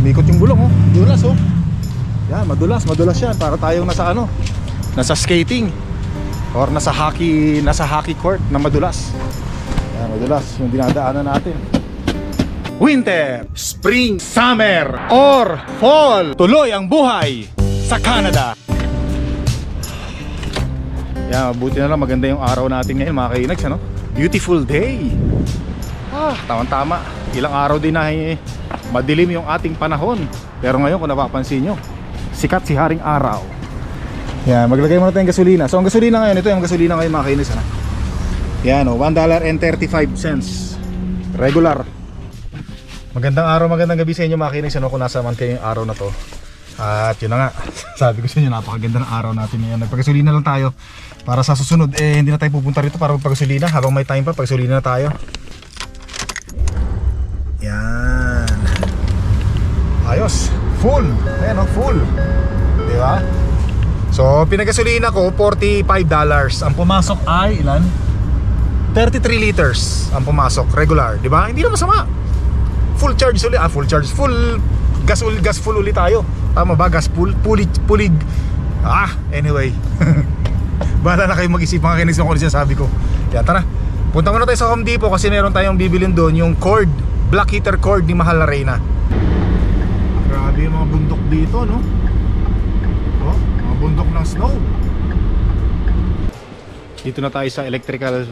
Umikot yung gulong oh. Dulas oh. Yan, madulas, madulas yan. Para tayong nasa ano, nasa skating. Or nasa hockey, nasa hockey court na madulas. Yan, madulas yung dinadaanan natin. Winter, Spring, Summer, or Fall. Tuloy ang buhay sa Canada. Yan, mabuti na lang maganda yung araw natin ngayon mga kainags, ano? Beautiful day. Ah, tama-tama. Ilang araw din na eh, madilim yung ating panahon. Pero ngayon kung napapansin nyo, sikat si Haring Araw. Yan, maglagay muna tayong gasolina. So ang gasolina ngayon, ito yung gasolina ngayon mga kainis. Ano? Yan o, $1.35. Regular. Magandang araw, magandang gabi sa inyo mga kainis. Ano, kung nasa man kayo yung araw na to. At yun na nga, sabi ko sa inyo, napakaganda ng araw natin ngayon. Nagpagasolina lang tayo para sa susunod, eh hindi na tayo pupunta rito para magpagasolina. Habang may time pa, pagasolina na tayo. Yan. Ayos. Full. Ayan o, full. Di ba? So, pinagasolina ko, $45. Ang pumasok ay ilan? 33 liters ang pumasok, regular. Di ba? Hindi na masama. Full charge ulit. Ah, full charge. Full gas, ul- gas full ulit tayo. Tama ba? Gas full. Pulig. Pulig. Ah, anyway. Bahala na kayo mag-isip mga kinis kung ano sinasabi ko. Yan, tara. Punta muna tayo sa Home Depot kasi meron tayong bibilin doon yung cord, black heater cord ni Mahal na Reyna. Grabe yung mga bundok dito, no? Oh, mga bundok ng snow. Dito na tayo sa electrical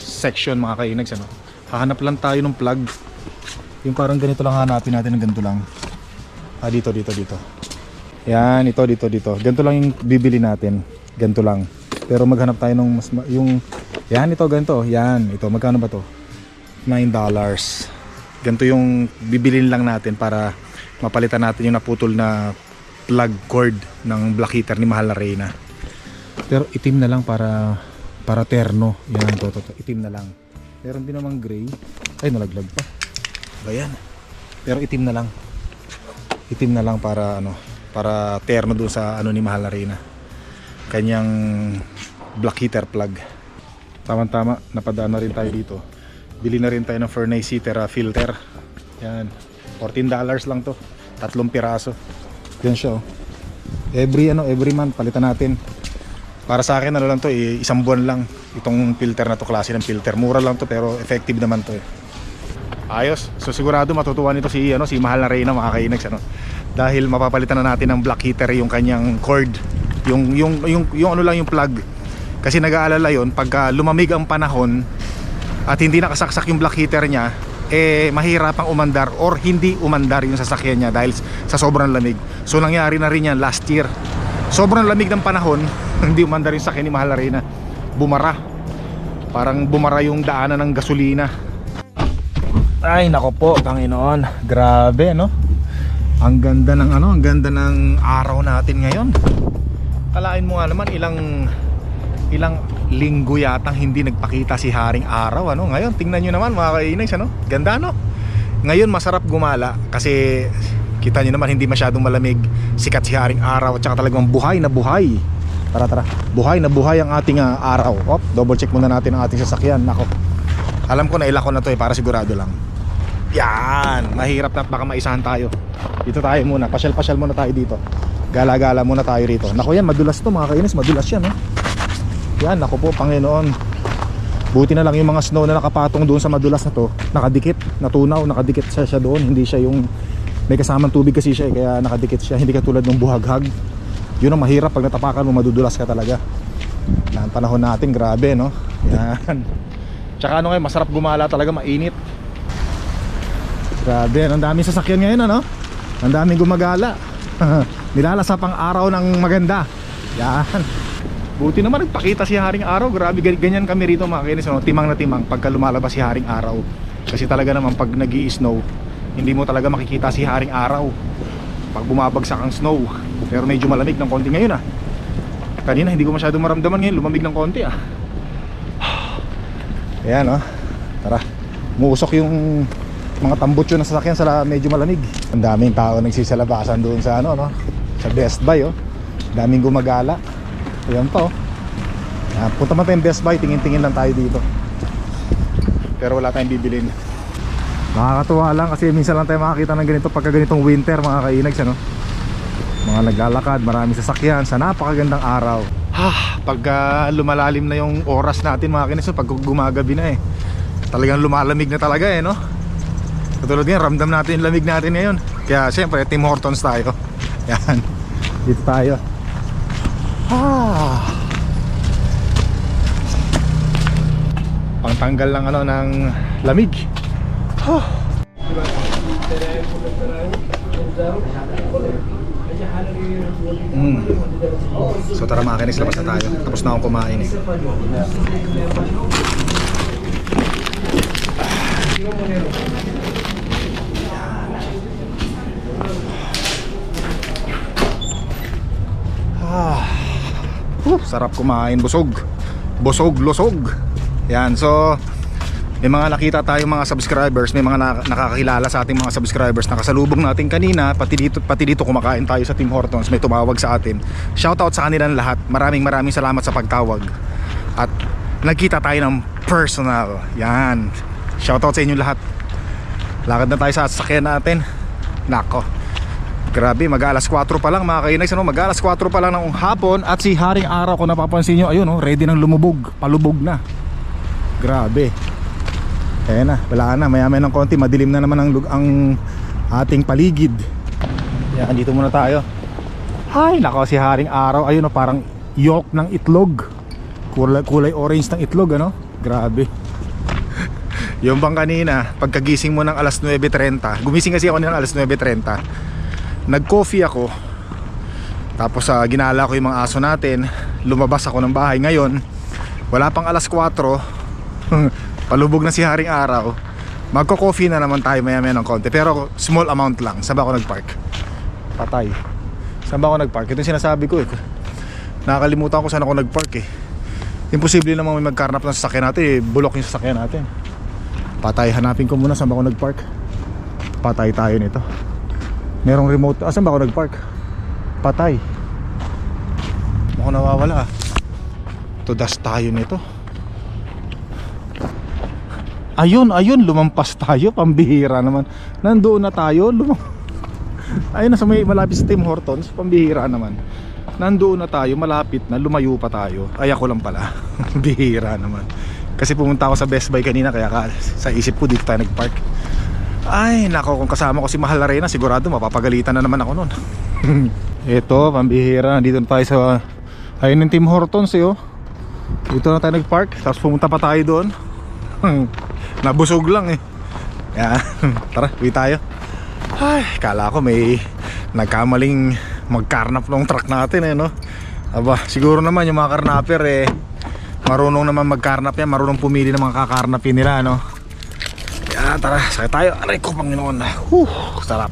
section mga kainags, ano? Hahanap lang tayo ng plug. Yung parang ganito lang hanapin natin ng ganito lang. Ah, dito, dito, dito. Yan, ito, dito, dito. Ganito lang yung bibili natin. Ganito lang. Pero maghanap tayo ng mas, ma- yung, yan, ito, ganito. Yan, ito, magkano ba to? $9. Ganito yung bibilin lang natin para mapalitan natin yung naputol na plug cord ng black heater ni Mahal na Reyna. Pero itim na lang para para terno. Yan, to, to, to. Itim na lang. Meron din namang gray. Ay, nalaglag pa. Ba yan? Pero itim na lang. Itim na lang para ano, para terno doon sa ano ni Mahal na Reyna. Kanyang black heater plug. Tama-tama, napadaan na rin tayo dito. Bili na rin tayo ng furnace heater ah, filter. Yan. $14 lang to. Tatlong piraso. Yan siya oh. Every ano, every month palitan natin. Para sa akin ano lang to, eh, isang buwan lang itong filter na to, klase ng filter. Mura lang to pero effective naman to eh. Ayos. So sigurado matutuwa nito si ano si Mahal na Reyna mga kainags ano. Dahil mapapalitan na natin ng black heater yung kanyang cord. Yung yung yung yung ano lang yung plug. Kasi nag-aalala yon pagka lumamig ang panahon at hindi nakasaksak yung black heater niya, eh mahirapang umandar or hindi umandar yung sasakyan niya dahil sa sobrang lamig. So nangyari na rin yan last year. Sobrang lamig ng panahon, hindi umandar yung sasakyan ni Mahal na Reyna. Bumara. Parang bumara yung daanan ng gasolina. Ay nako po, Panginoon. Grabe, no? Ang ganda ng ano, ang ganda ng araw natin ngayon. Kalain mo nga naman ilang ilang linggo yatang hindi nagpakita si Haring Araw ano. Ngayon, tingnan nyo naman mga kainags ano. Ganda no? Ngayon masarap gumala kasi kita nyo naman hindi masyadong malamig. Sikat si Haring Araw at saka talagang buhay na buhay. Tara tara. Buhay na buhay ang ating ah, araw. Op, double check muna natin ang ating sasakyan. Nako. Alam ko na ilako na to eh para sigurado lang. Yan, mahirap na baka maisahan tayo. Dito tayo muna, pasyal-pasyal muna tayo dito. Gala-gala muna tayo rito. Nako yan, madulas to mga kainis, madulas yan oh. Yan, nako po Panginoon. Buti na lang yung mga snow na nakapatong doon sa madulas na to, nakadikit, natunaw, nakadikit siya, siya doon, hindi siya yung may kasamang tubig kasi siya eh, kaya nakadikit siya, hindi katulad ng buhaghag. Yun ang mahirap pag natapakan mo, madudulas ka talaga. Yan, panahon natin, grabe no. Yan. Tsaka ano ngayon, masarap gumala talaga, mainit. Grabe, ang daming sasakyan ngayon ano? Ang daming gumagala. Nilalasap ang araw ng maganda. Yan. Buti naman nagpakita si Haring Araw. Grabe, gan- ganyan kami rito mga kainis. No? Timang na timang pagka lumalabas si Haring Araw. Kasi talaga naman pag nag snow hindi mo talaga makikita si Haring Araw. Pag bumabagsak ang snow. Pero medyo malamig ng konti ngayon ah. Kanina hindi ko masyadong maramdaman ngayon. Lumamig ng konti ah. Ayan oh. Tara. Muusok yung mga tambutso na sasakyan sa medyo malamig. Ang daming tao nagsisalabasan doon sa ano no, sa Best Buy oh. Daming gumagala. Ayan pa oh. Yan, punta man tayong Best Buy, tingin-tingin lang tayo dito. Pero wala tayong bibilin. Nakakatuwa lang kasi minsan lang tayo makakita ng ganito pagka ganitong winter mga kainags ano. Mga naglalakad, maraming sasakyan sa napakagandang araw. Ha, pagka lumalalim na yung oras natin mga kinags, pag gumagabi na eh. Talagang lumalamig na talaga eh no. Katulad yan, ramdam natin yung lamig natin ngayon. Kaya siyempre, Tim Hortons tayo. Yan. Dito tayo. Ah. Pangtanggal lang ano ng lamig. Huh. Mm. So tara mga kinis, labas na tayo. Tapos na akong kumain eh. Sarap kumain, busog. Busog, lusog. Yan, so may mga nakita tayong mga subscribers, may mga na- nakakakilala sa ating mga subscribers na kasalubong natin kanina, pati dito, pati dito kumakain tayo sa Tim Hortons, may tumawag sa atin. Shoutout sa kanilang lahat. Maraming maraming salamat sa pagtawag. At nagkita tayo ng personal. Yan. Shoutout sa inyo lahat. Lakad na tayo sa sasakyan natin. Nako. Grabe, mag alas 4 pa lang mga kainags, ano? mag alas 4 pa lang ng hapon at si Haring Araw kung napapansin nyo, ayun, oh, ready nang lumubog, palubog na. Grabe. Ayan na, wala na, maya maya ng konti, madilim na naman ang, ang ating paligid. Yan, dito muna tayo. Hay, nako si Haring Araw, ayun, oh, parang yolk ng itlog. Kulay, kulay orange ng itlog, ano? Grabe. Yung bang kanina, pagkagising mo ng alas 9.30, gumising kasi ako ng alas 9.30, nag-coffee ako, tapos sa ginala ko yung mga aso natin, lumabas ako ng bahay. Ngayon, wala pang alas 4, palubog na si Haring Araw, magko-coffee na naman tayo maya maya ng konti. Pero small amount lang. Saan ba ako nag-park? Patay. Saan ba ako nag-park? Ito yung sinasabi ko eh. Nakakalimutan ko saan ako nag-park eh. Imposible namang may magkarnap ng sasakyan natin eh. Bulok yung sasakyan natin. Patay, hanapin ko muna saan ba ako nag-park. Patay tayo nito. Merong remote. Asan ba ako nag-park? Patay. Mukhang nawawala ah. Tudas tayo nito. Ayun, ayun, lumampas tayo. Pambihira naman. Nandoon na tayo. Lum ayun, nasa may malapit sa Tim Hortons. Pambihira naman. Nandoon na tayo, malapit na, lumayo pa tayo. Ay ako lang pala. Bihira naman. Kasi pumunta ako sa Best Buy kanina kaya ka, sa isip ko dito tayo nag-park. Ay, nako kung kasama ko si Mahal Arena, sigurado mapapagalitan na naman ako noon. Ito, pambihira, nandito na tayo sa ayun yung Tim Hortons eh oh. Dito na tayo nag-park, tapos pumunta pa tayo doon. Nabusog lang eh. Yan, tara, uwi tayo. Ay, kala ko may nagkamaling magkarnap ng truck natin eh no. Aba, siguro naman yung mga karnaper eh marunong naman magkarnap yan, marunong pumili ng mga kakarnapin nila no. Kaya tara, sakay tayo. Aray ko, Panginoon. Huh, sarap.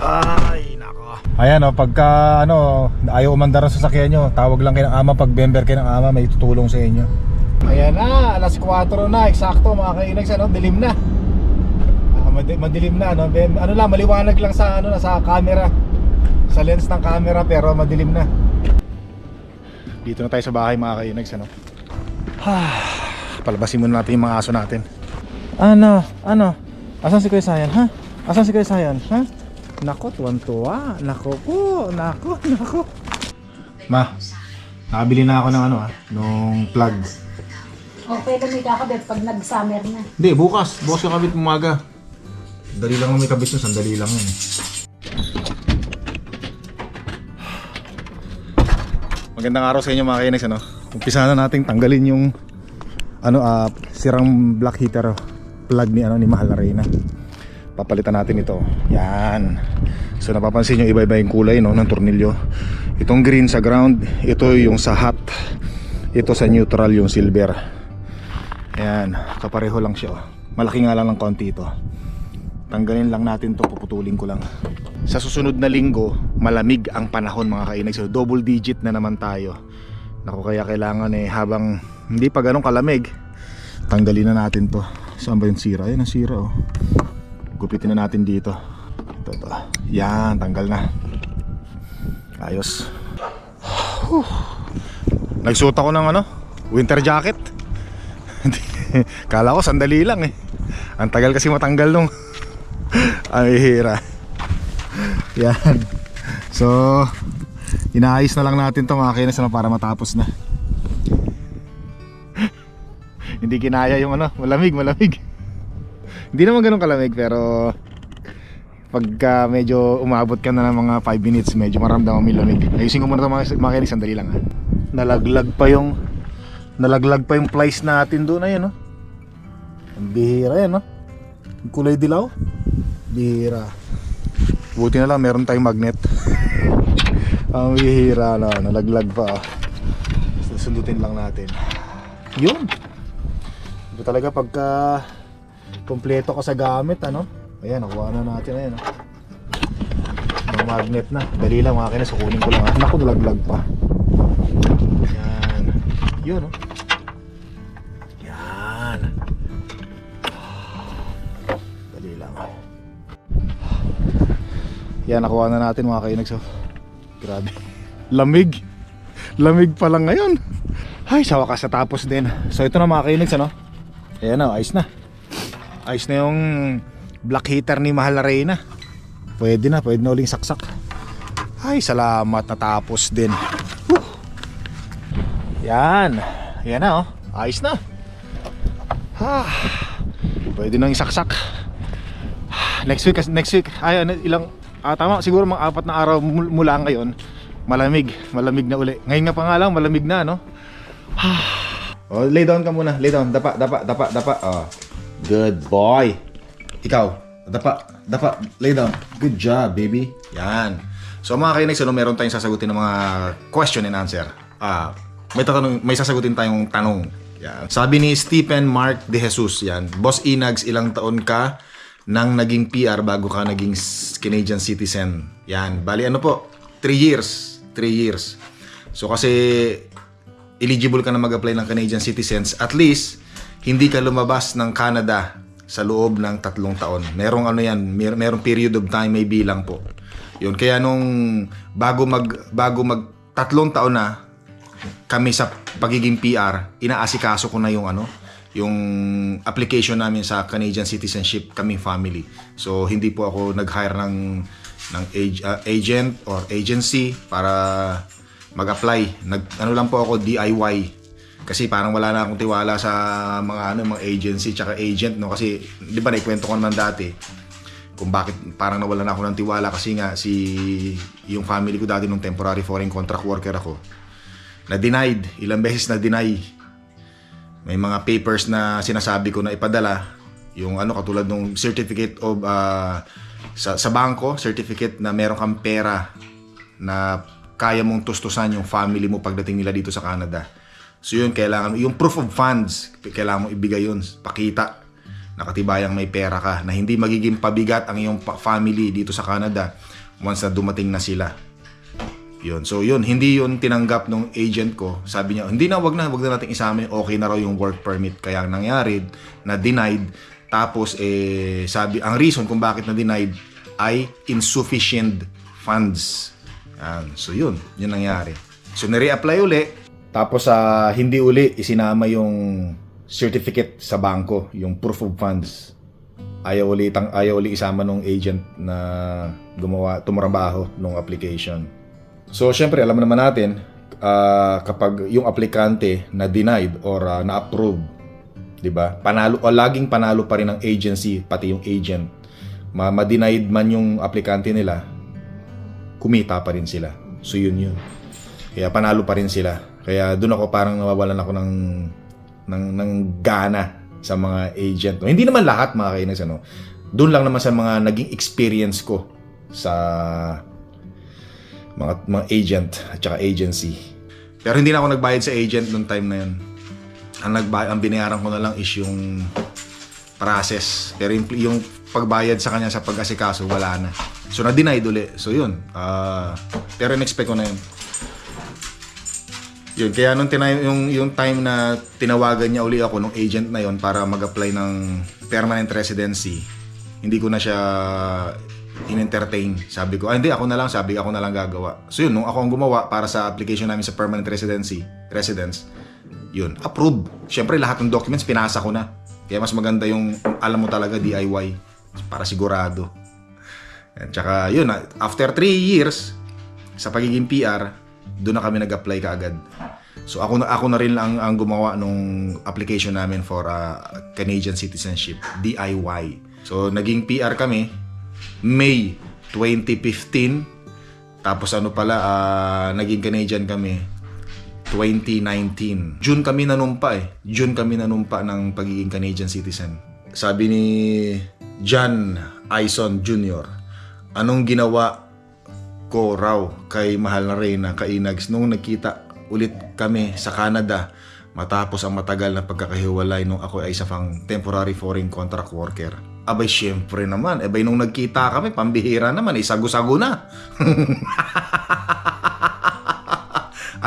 Ay, nako. Ayan o, pagka ano, ayaw umandar ang sasakyan nyo, tawag lang kayo ng ama. Pag member kayo ng ama, may tutulong sa inyo. Ayan na, alas 4 na, eksakto mga kainags, ano, dilim na. Ah, mad- madilim na, no? Ano lang, maliwanag lang sa, ano, sa camera. Sa lens ng camera, pero madilim na. Dito na tayo sa bahay mga kainags, ano. Palabasin muna natin yung mga aso natin. Ano? Ano? Asan si Kuya Sayan, ha? Asan si Kuya Sayan, ha? Nako, tuwan-tuwa. Nako po. Nako, nako. Ma, nakabili na ako ng ano ah, nung plug. Okay, kami kakabit pag nag-summer na. Hindi, bukas. Bukas yung kabit umaga. Dali lang may kabit nun, sandali lang yun. Magandang araw sa inyo mga kainex, ano? Umpisa na nating tanggalin yung ano, ah, sirang black heater plug ni ano ni Mahal na Reyna. Papalitan natin ito. Yan. So napapansin nyo iba-iba yung kulay no, ng tornilyo. Itong green sa ground, ito yung sa hot. Ito sa neutral yung silver. Ayan, kapareho lang siya. oh. Malaki nga lang ng konti ito. Tanggalin lang natin to, puputulin ko lang. Sa susunod na linggo, malamig ang panahon mga kainag. So double digit na naman tayo. Naku, kaya kailangan eh habang hindi pa ganun kalamig, tanggalin na natin to. Saan ba yung sira? Ayan ang sira oh. Gupitin na natin dito. Ito, ito. Yan, tanggal na. Ayos. Nagsuot ako ng ano, winter jacket. Kala ko sandali lang eh. Ang tagal kasi matanggal nung. Ang hihira. Yan. So, inaayos na lang natin to mga kinis ano, para matapos na. Hindi kinaya yung ano, malamig, malamig. Hindi naman ganun kalamig pero pagka medyo umabot ka na ng mga 5 minutes, medyo maramdaman mo lamig. Ayusin ko muna ito mga, kinis, sandali lang ha. Nalaglag pa yung nalaglag pa yung plies natin doon ayun no. Ang bihira yan no. Kulay dilaw. Bihira. Buti na lang meron tayong magnet. Ang bihira na, nalaglag pa. oh. Susundutin lang natin. Yun. Ito talaga pagka kompleto ka sa gamit ano. Ayan, nakuha na natin ayan. oh. Yung magnet na. Dali lang mga kinis, kukunin ko lang. Naku, nalaglag pa. Yan. Yun oh. Yan. Dali lang. Yan, nakuha na natin mga kainags. Oh. Grabe. Lamig. Lamig pa lang ngayon. Ay, sa wakas natapos din. So ito na mga kainags, ano? Ayan na, ayos na. Ayos na yung black heater ni Mahal na Reyna. Pwede na, pwede na uling saksak. Ay, salamat natapos din. Yan. Yan na, oh. Ayos na. Ah, pwede nang isaksak. Next week, next week, ay, ano, ilang, ah, tama, siguro mga apat na araw mul- mula ngayon, malamig, malamig na uli. Ngayon nga pa nga lang, malamig na, no? Oh, lay down ka muna, lay down, dapa, dapa, dapa, dapa. Oh. Good boy. Ikaw, dapa, dapa, lay down. Good job, baby. Yan. So mga kainex, ano, meron tayong sasagutin ng mga question and answer. Ah, may tatanong, may sasagutin tayong tanong. Yan. Sabi ni Stephen Mark De Jesus, yan. Boss Inags, ilang taon ka nang naging PR bago ka naging Canadian citizen? Yan. Bali ano po? 3 years. 3 years. So kasi eligible ka na mag-apply ng Canadian citizens, at least hindi ka lumabas ng Canada sa loob ng tatlong taon. Merong ano yan, mer- merong period of time may bilang po. Yun kaya nung bago mag bago mag tatlong taon na kami sa pagiging PR, inaasikaso ko na yung ano, yung application namin sa Canadian citizenship kaming family. So hindi po ako nag-hire ng ng ag- uh, agent or agency para mag-apply. Nag ano lang po ako DIY. Kasi parang wala na akong tiwala sa mga ano mga agency tsaka agent no kasi 'di ba naikwento ko naman dati kung bakit parang nawalan ako ng tiwala kasi nga si yung family ko dati nung temporary foreign contract worker ako na denied ilang beses na deny may mga papers na sinasabi ko na ipadala yung ano katulad ng certificate of ah, sa, sa bangko certificate na meron kang pera na kaya mong tustusan yung family mo pagdating nila dito sa Canada so yun kailangan yung proof of funds kailangan mo ibigay yun pakita nakatibayang may pera ka na hindi magiging pabigat ang iyong family dito sa Canada once na dumating na sila yun. So yun, hindi yun tinanggap nung agent ko. Sabi niya, hindi na, wag na, wag na natin isama. Okay na raw yung work permit. Kaya ang nangyari, na denied. Tapos, eh, sabi, ang reason kung bakit na denied ay insufficient funds. Yan. So yun, yun nangyari. So nare-apply uli. Tapos, sa hindi uli, isinama yung certificate sa bangko, yung proof of funds. Ayaw uli, tang, ayaw uli isama nung agent na gumawa, tumrabaho nung application. So, syempre, alam naman natin, ah, kapag yung aplikante na denied or ah, na-approve, 'di ba? Panalo o laging panalo pa rin ang agency pati yung agent. Ma- ma-denied man yung aplikante nila, kumita pa rin sila. So yun yun. Kaya panalo pa rin sila. Kaya doon ako parang nawawalan ako ng ng ng gana sa mga agent. Hindi naman lahat mga kainis ano. Doon lang naman sa mga naging experience ko sa mga mga agent at saka agency. Pero hindi na ako nagbayad sa agent noong time na yun. Ang nagbay ang binayaran ko na lang is yung process. Pero yung, yung pagbayad sa kanya sa pag-asikaso wala na. So na-denied uli. So yun. Ah, pero in-expect ko na yun. Yun, kaya nung tinay, yung, yung time na tinawagan niya uli ako nung agent na yon para mag-apply ng permanent residency, hindi ko na siya in-entertain. Sabi ko, ah, hindi, ako na lang. Sabi, ako na lang gagawa. So yun, nung ako ang gumawa para sa application namin sa permanent residency, residence, yun, approve. Siyempre, lahat ng documents, pinasa ko na. Kaya mas maganda yung alam mo talaga DIY para sigurado. At saka yun, after 3 years sa pagiging PR, doon na kami nag-apply kaagad. So ako na ako na rin lang ang gumawa nung application namin for uh, Canadian citizenship, DIY. So naging PR kami May 2015. Tapos ano pala ah, naging Canadian kami 2019. June kami nanumpa eh. June kami nanumpa ng pagiging Canadian citizen. Sabi ni John Ison Jr., anong ginawa ko raw kay mahal na Reyna, kay Inags, nung nagkita ulit kami sa Canada matapos ang matagal na pagkakahiwalay nung ako ay isa pang temporary foreign contract worker. Abay, syempre naman. Abay, nung nagkita kami, pambihira naman, isago-sago na.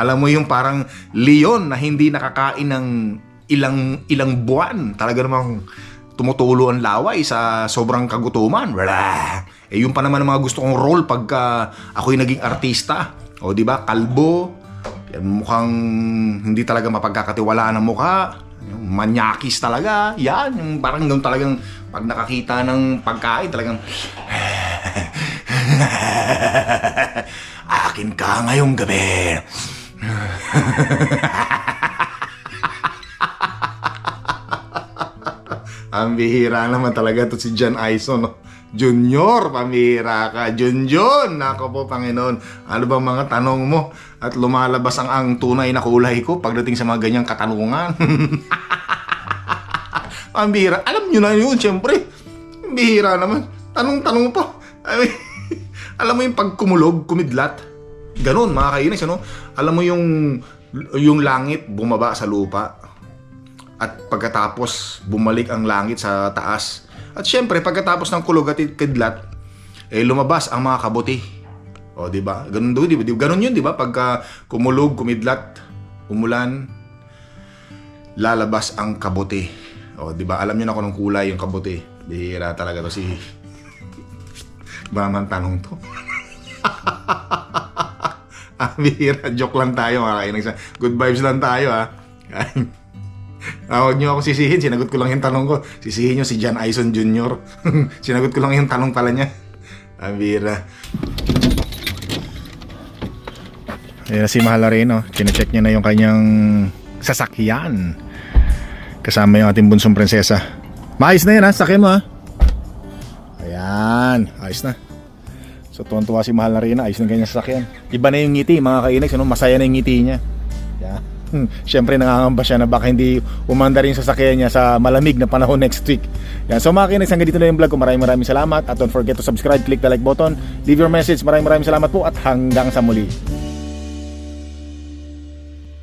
Alam mo yung parang leon na hindi nakakain ng ilang ilang buwan. Talaga namang tumutulo ang laway sa sobrang kagutuman. Wala. Eh yung pa naman ang mga gusto kong role pagka ako'y naging artista. O di ba? Kalbo. Mukhang hindi talaga mapagkakatiwalaan ng mukha. Manyakis talaga. Yan. Yung parang ganun talagang pag nakakita ng pagkain talagang akin ka ngayong gabi. Ang bihira naman talaga to si John Ison. No? Junior, pamihira ka. Junjun, nako po Panginoon. Ano bang mga tanong mo? At lumalabas ang, ang tunay na kulay ko pagdating sa mga ganyang katanungan. bihira. Alam nyo na yun, syempre. Bihira naman. Tanong-tanong pa. Ay, alam mo yung pagkumulog, kumidlat. Ganon, mga kainis, ano? Alam mo yung yung langit bumaba sa lupa at pagkatapos bumalik ang langit sa taas. At syempre, pagkatapos ng kulog at kidlat, eh lumabas ang mga kabuti. O, di ba? Ganun do, di ba? Ganun yun, di ba? Pagka kumulog, kumidlat, umulan, lalabas ang kabuti. O, di ba? Alam niyo na kung anong kulay yung kabuti. Bihira talaga to si... Ba man tanong to? ah, bihira. Joke lang tayo, mga kainag. Good vibes lang tayo, ha? Ah, huwag niyo ako sisihin. Sinagot ko lang yung tanong ko. Sisihin niyo si John Ison Jr. Sinagot ko lang yung tanong pala niya. Ang bira. Ayan na si Mahal rin, no? Kine-check niya na yung kanyang sasakyan. Kasama yung ating bunsong prinsesa. Maayos na yan, ha? Sakyan mo, ha? Ayan. Ayos na. So, tuwan-tuwa si Mahal na rin, ayos na kanyang sasakyan. Iba na yung ngiti, mga kainags, ano? Masaya na yung ngiti niya. Hmm, Siyempre nangangamba siya na baka hindi umanda rin sa sasakyan niya sa malamig na panahon next week. Yan. So mga kinags, hanggang dito na yung vlog ko. Maraming maraming salamat. At don't forget to subscribe, click the like button, leave your message. Maraming maraming salamat po at hanggang sa muli.